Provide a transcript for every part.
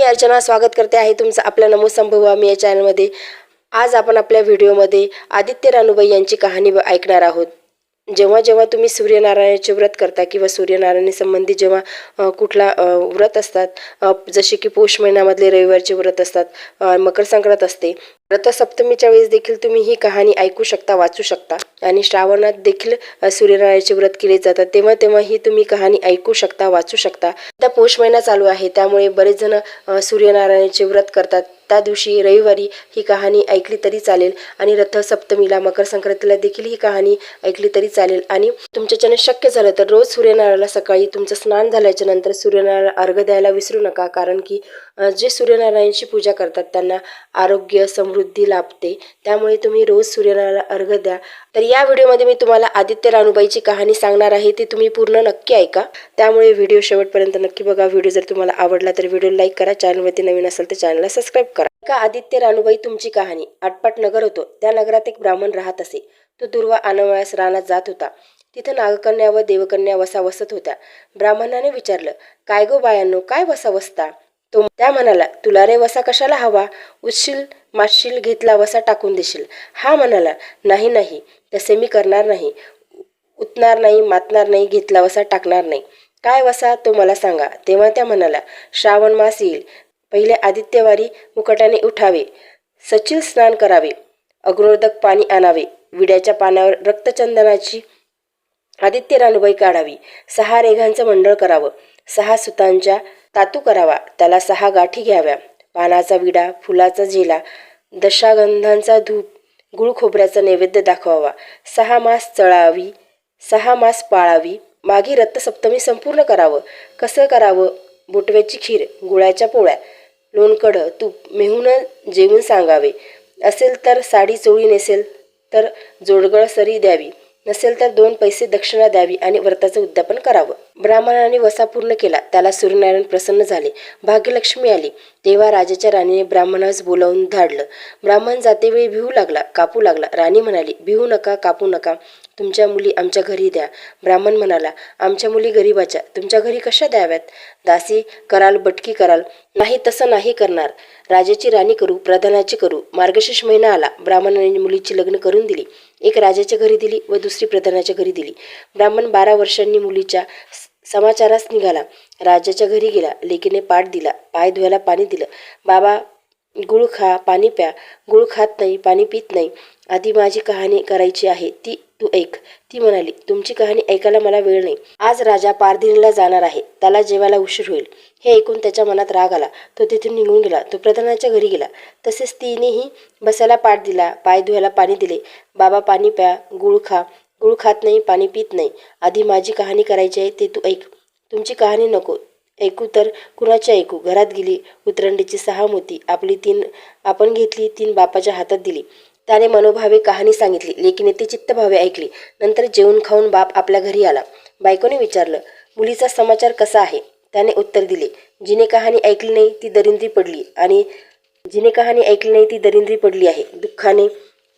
मी अर्चना स्वागत करते आहे तुमचं आपल्या नमो संभवामी या चॅनलमध्ये आज आपण आपल्या व्हिडिओमध्ये आदित्य रानूबाई यांची कहाणी ऐकणार आहोत. जेव्हा जेव्हा तुम्ही सूर्यनारायणाचे व्रत करता किंवा सूर्यनारायणासंबंधी जेव्हा कुठला व्रत असतात जसे की पौष महिन्यामधले रविवारचे व्रत असतात मकर संक्रांत असते रथसप्तमीच्या वेळेस देखील तुम्ही ही कहाणी ऐकू शकता वाचू शकता. आणि श्रावणात देखील सूर्यनारायणाचे व्रत केले जातात. तेव्हा तेव्हा ही तुम्ही कहाणी ऐकू शकता वाचू शकता. आता पौष महिना चालू आहे. त्यामुळे बरेच जण सूर्यनारायणाचे व्रत करतात. त्या दिवशी रविवारी ही कहाणी ऐकली तरी चालेल आणि रथसप्तमीला मकर संक्रांतीला देखील ही कहाणी ऐकली तरी चालेल. आणि तुमच्याच्याने शक्य झालं तर रोज सूर्यनारायणाला सकाळी तुमचं स्नान झाल्याच्यानंतर सूर्यनारायण अर्घ द्यायला विसरू नका. कारण की जे सूर्यनारायणची पूजा करतात त्यांना आरोग्य समृद्ध लाभते. त्यामुळे तुम्ही रोज सूर्यनारायणाला अर्घ द्या. तर या व्हिडिओमध्ये मी तुम्हाला आदित्य रानूबाईची कहाणी सांगणार आहे. ती तुम्ही पूर्ण नक्की ऐका. त्यामुळे व्हिडिओ शेवटपर्यंत नक्की बघा. व्हिडिओ जर तुम्हाला आवडला तर व्हिडिओ लाईक करा. चॅनलवरती नवीन असेल तर चॅनलला सबस्क्राईब करा. का आदित्य रानूबाई तुमची कहाणी. आटपाट नगर होतो. त्या नगरात एक ब्राह्मण राहत असे. तो दुर्वा आणवयास रानात जात होता. तिथं नागकन्या व देवकन्या वसा वसत होत्या. ब्राह्मणाने विचारलं काय गो बायांनो? काय वसा वसता तो त्या म्हणाला तुला रे वसा कशाला हवा? उचशील माशील घेतला वसा टाकून देशील. हा म्हणाला नाही नाही तसे मी करणार नाही. उतणार नाही मातणार नाही घेतला वसा टाकणार नाही. काय वसा? तो मला सांगा. तेव्हा त्या म्हणाला श्रावण मास येईल. पहिले आदित्यवारी मुकटाने उठावे. सचिल स्नान करावे. अग्नोदक पाणी आणावे. विड्याच्या पानावर रक्तचंदनाची आदित्य रानूबाई काढावी. सहा रेघांचं मंडळ करावं. सहा सुतांच्या तातू करावा. त्याला सहा गाठी घ्याव्या. पानाचा विडा फुलाचा झेला दशागंधांचा धूप गुळ खोबऱ्याचा नैवेद्य दाखवावा. सहा मास चळावी सहा मास पाळावी मागे रत्तसप्तमी संपूर्ण करावं. कसं करावं? बोटव्याची खीर गुळाच्या पोळ्या लोणकडं तूप मेहून जेवून सांगावे. असेल तर साडी चोळी नेसेल तर जोडगळ सरी द्यावी. नसेल तर दोन पैसे दक्षिणा द्यावी आणि व्रताचं उद्यापन करावं. ब्राह्मणाने वसा पूर्ण केला. त्याला सूर्यनारायण प्रसन्न झाले. भाग्यलक्ष्मी आली. तेव्हा राजाच्या राणीने ब्राह्मणास बोलावून धाडलं. ब्राह्मण जातेवेळी भिवू लागला कापू लागला. राणी म्हणाली भिवू नका कापू नका. तुमच्या मुली आमच्या घरी द्या. ब्राह्मण म्हणाला आमच्या मुली गरीबाच्या. तुमच्या घरी कशा द्याव्यात? दासी कराल बटकी कराल. नाही तसं नाही करणार. राजाची राणी करू प्रधानाची करू. मार्गशीर्ष महिना आला. ब्राह्मणाने मुलीची लग्न करून दिली. एक राजाच्या घरी दिली व दुसरी प्रधानाच्या घरी दिली. ब्राह्मण बारा वर्षांनी मुलीच्या समाचारास निघाला. राजाच्या घरी गेला. लेकीने पाठ दिला. पाय धुवायला पाणी दिलं. बाबा गुळ खा पाणी प्या. गुळ खात नाही पाणी पित नाही. आधी माझी कहाणी करायची आहे ती तू ऐक. ती म्हणाली तुमची कहाणी ऐकायला मला वेळ नाही. आज राजा पारधिनीला जाणार आहे. त्याला जेवायला उशीर होईल हे ऐकून त्याच्या मनात राग आला. तो तिथून निघून गेला. तो प्रधानाच्या घरी गेला. तसेच तिनेही बसायला पाठ दिला. पाय धुवायला पाणी दिले. बाबा पाणी प्या. गुळ खा. गुळ खात नाही पाणी पित नाही. आधी माझी कहाणी करायची आहे ते तू ऐक. तुमची कहाणी नको. ऐकू तर कुणाची ऐकू? घरात गेली उतरंडीची सहा मोती. आपली तीन आपण घेतली तीन बापाच्या हातात दिली. त्याने मनोभावे कहाणी सांगितली. लेकीने ती चित्तभावे ऐकली. नंतर जेवून खाऊन बाप आपल्या घरी आला. बायकोने विचारलं मुलीचा समाचार कसा आहे? त्याने उत्तर दिले जिने कहाणी ऐकली नाही ती दरिंद्री पडली आणि जिने कहाणी ऐकली नाही ती दरिंद्री पडली आहे. दुःखाने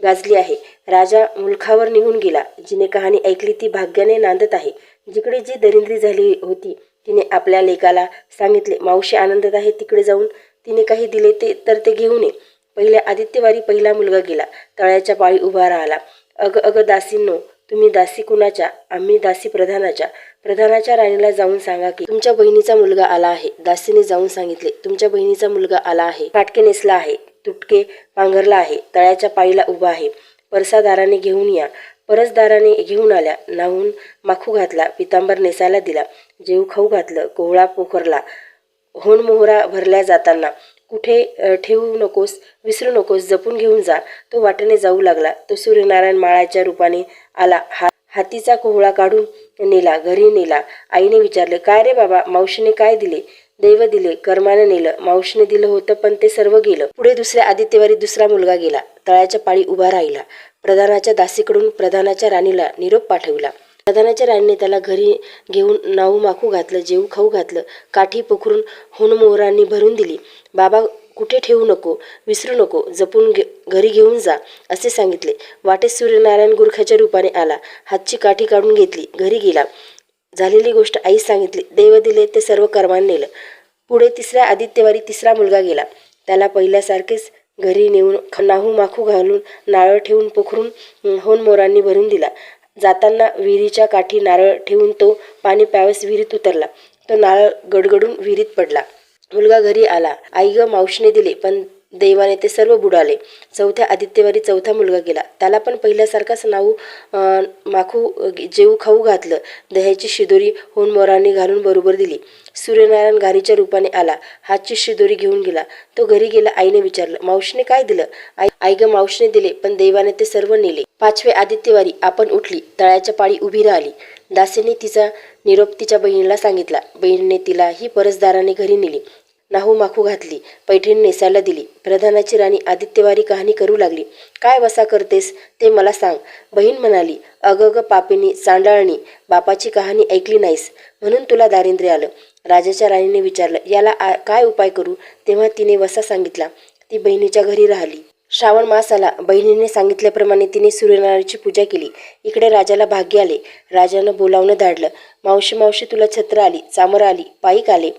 गाजली आहे. राजा मुलखावर निघून गेला. जिने कहाणी ऐकली ती भाग्याने नांदत आहे. जिकडे जी दरिंद्री झाली होती तिने आपल्या लेकाला सांगितले मावशी आनंदात आहे तिकडे जाऊन तिने काही दिले ते तर ते घेऊन ये. पहिल्या आदित्यवारी पहिला मुलगा गेला. तळ्याच्या पाळी उभा राहिला. अग अग दासींनो तुम्ही दासी कुणाच्या? आम्ही दासी प्रधानाच्या. प्रधानाच्या राणीला जाऊन सांगा की तुमच्या बहिणीचा मुलगा आला आहे. दासीने जाऊन सांगितले तुमच्या बहिणीचा मुलगा आला आहे. फाटके नेसला आहे. तुटके पांघरला आहे. तळ्याच्या पाळीला उभा आहे. परसादाराने घेऊन या. परसदाराने घेऊन आल्या. नाहून माखू घातला. पितांबर नेसायला दिला. जेव खाऊ घातलं. कोहळा पोखरला. होण मोहरा भरल्या जाताना. कुठे ठेवू नकोस विसरू नकोस जपून घेऊन जा. तो वाटेने जाऊ लागला. तो सूर्यनारायण माळाच्या रूपाने आला. हा हातीचा कोहळा काढून नेला. घरी नेला. आईने विचारले काय रे बाबा? मावशीने काय दिले? दैव दिले कर्माने नेलं मावशीने दिलं होतं पण ते सर्व गेलं. पुढे दुसऱ्या आदित्यवारी दुसरा मुलगा गेला. तळ्याच्या पाळी उभा राहिला. प्रधानाच्या दासीकडून प्रधानाच्या राणीला निरोप पाठविला. प्रधानाच्या राणीने त्याला घरी घेऊन नाऊ माखू घातलं जेऊ खाऊ घातलं काठी पोखरून होनमोहरांनी भरून दिली. बाबा कुठे ठेवू नको? विसरू नको. जपून घे घरी घेऊन जा असे सांगितले. वाटेत सूर्यनारायण गुरख्याच्या रूपाने आला. हातची काठी काढून घेतली. घरी गेला. झालेली गोष्ट आई सांगितली. देव दिले ते सर्व कर्मान नेलं. पुढे तिसऱ्या आदित्यवारी तिसरा मुलगा गेला. त्याला पहिल्यासारखेच घरी नेऊन नाहू माखू घालून नारळ ठेवून पोखरून होनमोरांनी भरून दिला. जाताना विहिरीच्या काठी नारळ ठेवून तो पाणी प्यावेस विहिरीत उतरला. तो नारळ गडगडून विहिरीत पडला. मुलगा घरी आला. आई ग मावशीने दिले पण देवाने ते सर्व बुडाले. चौथ्या आदित्यवारी चौथा मुलगा गेला. त्याला पण पहिल्यासारखाच नाऊ माखू जेऊ खाऊ घातलं. दह्याची शिदोरी होऊन मोरांनी घालून बरोबर दिली. सूर्यनारायण घारीच्या रूपाने आला. हातची शिदोरी घेऊन गेला. तो घरी गेला आईने विचारलं मावशीने काय दिलं? आई आई ग मावशीने दिले पण देवाने ते सर्व नेले. पाचवे आदित्यवारी आपण उठली. तळ्याच्या पाळी उभी राहिली. दासीने तिचा निरोप तिच्या बहिणीला सांगितला. बहिणीने तिला ही परसदाराने घरी नेली. नाहू माखू घातली. पैठणी नेसायला दिली. प्रधानाची राणी आदित्यवारी कहाणी करू लागली. काय वसा करतेस ते मला सांग बहीण म्हणाली. अगग पापिनी चांडाळणी बापाची कहाणी ऐकली नाहीस. म्हणून तुला दारिद्र्य आलं. राजाच्या राणीने विचारलं याला आ- काय उपाय करू? तेव्हा तिने वसा सांगितला. ती बहिणीच्या घरी राहिली. श्रावण मास आला. बहिणीने सांगितल्याप्रमाणे तिने सूर्यनारायणाची पूजा केली. इकडे राजाला भाग्य आले. राजानं बोलावणं धाडलं. मावशी मावशी तुला छत्र आली चामर आली पाईक आले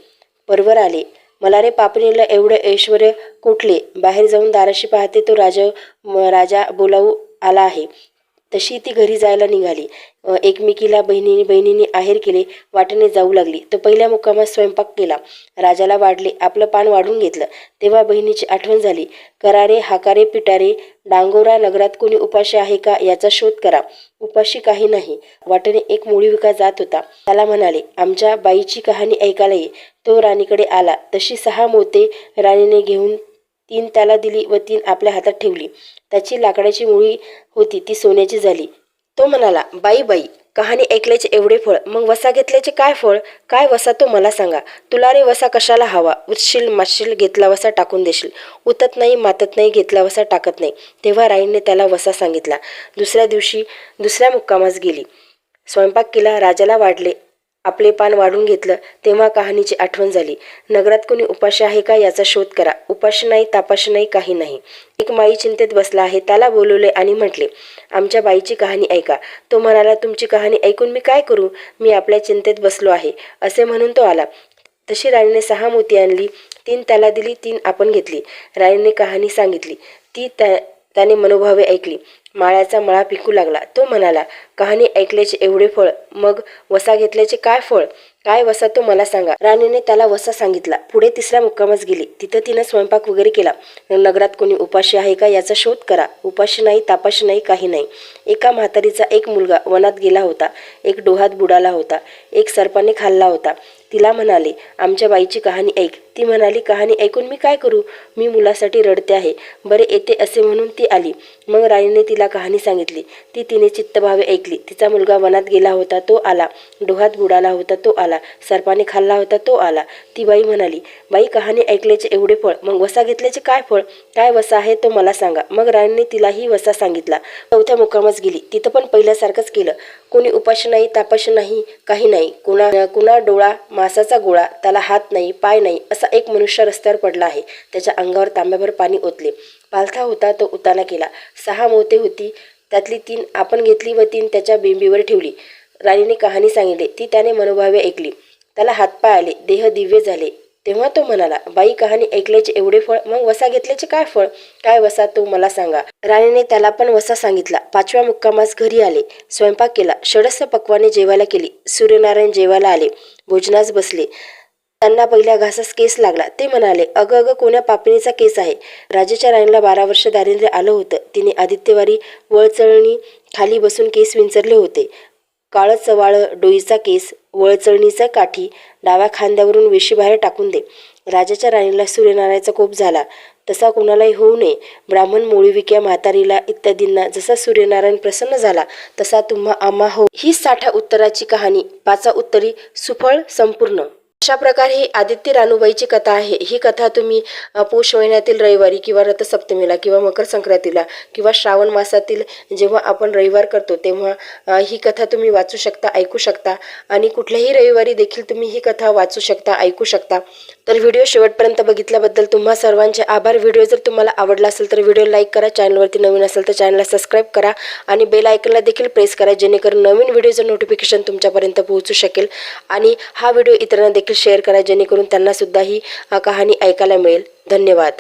परवर आले. मला रे पापणीला एवढं ऐश्वर कुठले? बाहेर जाऊन दाराशी पाहते तो राजा म- राजा बोलावू आला आहे. तशी ती घरी जायला निघाली. एकमेकीला बहिणीने बहिणीने आहेर केले वाटेने जाऊ लागली. तो पहिल्या मुक्कामात स्वयंपाक केला. राजाला वाढले आपलं पान वाढून घेतलं. तेव्हा बहिणीची आठवण झाली. करारे हाकारे पिटारे डांगोरा नगरात कोणी उपाशी आहे का याचा शोध करा. उपाशी काही नाही. वाटेने एक मुळी विका जात होता. त्याला म्हणाले आमच्या बाईची कहाणी ऐकायला ये. तो राणीकडे आला. तशी सहा मोते राणीने घेऊन तीन त्याला दिली व तीन आपल्या हातात ठेवली. त्याची लाकडाची मुळी होती ती सोन्याची झाली. तो म्हणाला बाई बाई कहाणी ऐकल्याचे एवढे फळ मग वसा घेतल्याचे काय फळ? काय वसा तो मला सांगा. तुला रे वसा कशाला हवा? उचशील माशील घेतला वसा टाकून देशील. उतत नाही मातत नाही घेतला वसा टाकत नाही. तेव्हा राईने त्याला वसा सांगितला. दुसऱ्या दिवशी दुसऱ्या मुक्कामास गेली. स्वयंपाक केला राजाला वाढले. आपले पान वाढून घेतलं तेव्हा कहाणीची आठवण झाली. नगरात कोणी उपाशी आहे का याचा शोध करा. उपाशी नाही तापाशी नाही काही नाही. एक माई चिंतेत बसला आहे त्याला बोलवले आणि म्हटले आमच्या बाईची कहाणी ऐका. तो म्हणाला तुमची कहाणी ऐकून मी काय करू? मी आपल्या चिंतेत बसलो आहे. असे म्हणून तो आला. तशी राणीने सहा मोती आणली तीन त्याला दिली तीन आपण घेतली. राणीने कहाणी सांगितली. ती त्या त्याने मनोभावे ऐकली. माळ्याचा मळा पिकू लागला. तो म्हणाला कहाणी ऐकल्याचे एवढे फळ मग वसा घेतल्याचे काय फळ? काय वसा तो मला सांगा. राणीने त्याला वसा सांगितला. पुढे तिसऱ्या मुक्कामास गेली. तिथं तिनं स्वयंपाक वगैरे केला. नगरात कोणी उपाशी आहे का याचा शोध करा. उपाशी नाही तापाशी नाही काही नाही. एका म्हातारीचा एक मुलगा वनात गेला होता. एक डोहात बुडाला होता. एक सर्पाने खाल्ला होता. तिला म्हणाले आमच्या बाईची कहाणी ऐक. ती म्हणाली कहाणी ऐकून मी काय करू? मी मुलासाठी रडते आहे. बरे येते असे म्हणून ती आली. मग राणीने तिला कहाणी सांगितली. ती तिने चित्तभावे ऐकली. तिचा मुलगा वनात गेला होता तो आला. डोहात बुडाला होता तो आला. सर्पाने खाल्ला होता तो आला. ती बाई म्हणाली बाई कहाणी ऐकल्याचे एवढे फळ. मग वसा घेतल्याचे काय फळ? काय वसा आहे तो मला सांगा. मग राणीने तिलाही वसा सांगितला. चौथ्या मुकामच गेली. तिथं पण पहिल्यासारखंच केलं. कोणी उपाशी नाही तापाशी नाही काही नाही. कुणा कुणा डोळा मासाचा गोळा त्याला हात नाही पाय नाही असा एक मनुष्य रस्त्यावर पडला आहे. त्याच्या अंगावर तांब्याभर पाणी ओतले. पालथा होता तो उताना केला. सहा मोते होती. त्यातली तीन आपण घेतली व तीन त्याच्या बिंबीवर ठेवली. राणीने कहाणी सांगितली. ती त्याने मनोभावे ऐकली. त्याला हातपाय आले. देह दिव्य झाले. तेव्हा तो म्हणाला बाई कहाणी ऐकल्याचे एवढे फळ मग वसा घेतल्याचे काय फळ? काय वसा? तो मला सांगा. राणीने त्याला पण वसा सांगितला. पाचव्या मुक्कामास घरी आले. स्वयंपाक केला. षडस्य पक्वाने जेवायला केली. सूर्यनारायण जेवायला आले. भोजनास बसले. त्यांना पहिल्या घासास केस लागला. ते म्हणाले अगं अगं कोण्या पापणीचा केस आहे? राजेच्या राणीला बारा वर्ष दारिद्र्य आलं होतं. तिने आदित्यवारी वळचळणी खाली बसून केस विंचरले होते. काळं चवाळं डोईचा केस वळचळणीचा काठी डाव्या खांद्यावरून वेशीबाहेर टाकून दे. राजाच्या राणीला सूर्यनारायणाचा कोप झाला. तसा कोणालाही होऊ नये. ब्राह्मण मोळीविक्या म्हातारीला इत्यादींना जसा सूर्यनारायण प्रसन्न झाला तसा तुम्हा आम्हा हो ही साठा उत्तराची कहाणी. पाचा उत्तरी सुफळ संपूर्ण. अशा प्रकारे ही आदित्य रानूबाईची कथा आहे. ही कथा तुम्ही पौष महिन्यातील रविवारी किंवा रथसप्तमीला किंवा मकर संक्रांतीला किंवा श्रावण मासातील जेव्हा आपण रविवार करतो तेव्हा ही कथा तुम्ही वाचू शकता ऐकू शकता आणि कुठल्याही रविवारी देखील तुम्ही ही कथा वाचू शकता ऐकू शकता. तर व्हिडिओ शेवटपर्यंत बघितल्याबद्दल तुम्हा सर्वांचे आभार. व्हिडिओ जर तुम्हाला आवडला असेल तर व्हिडिओ लाईक करा चॅनलवरती नवीन असेल तर चॅनलला सबस्क्राईब करा आणि बेल आयकनला देखील प्रेस करा जेणेकरून नवीन व्हिडिओचं नोटिफिकेशन तुमच्यापर्यंत पोहोचू शकेल आणि हा व्हिडिओ इतरांना देखील शेअर करा जेणेकरून त्यांनासुद्धा ही कहाणी ऐकायला मिळेल. धन्यवाद.